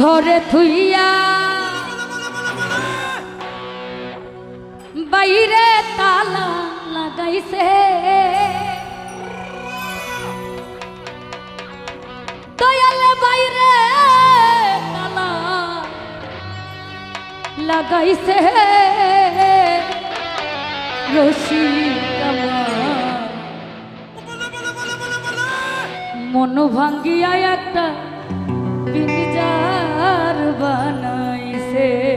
ঘরে থুইয়া বাইরে তালা লাগাইছে। দয়ালে বাইরে তালা লাগাইছে। রশি মন ভাঙ্গিয়া একটা পিঞ্জার বানাইছে।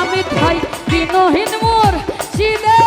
আমি ঠাই দিনহীন মোর চিদে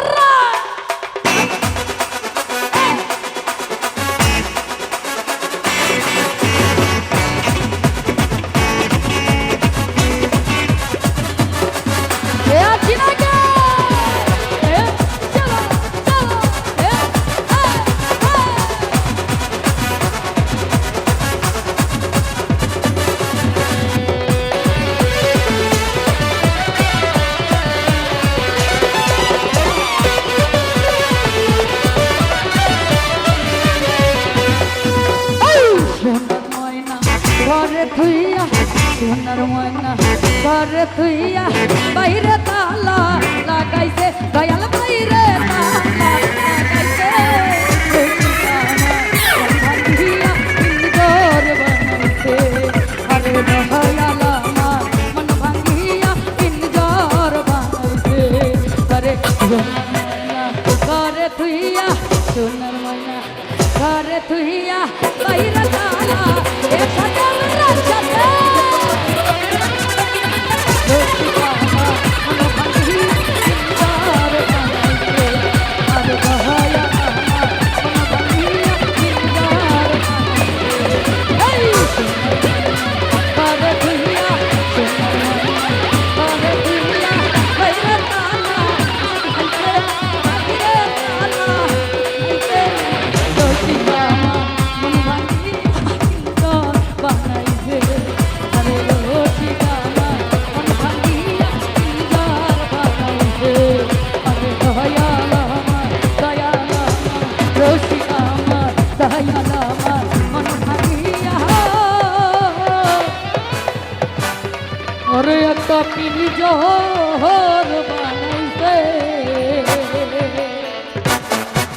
¡Arras! মনা ঘর থুইয়া বাইরে তালা লাগাইছে। দয়াল বাইরে তালা লাগাইছে। ঘরে থুইয়া সোনার মনা ঘরে থুইয়া বাইরে তালা। এ সাথে রাস্তাতে Let's go.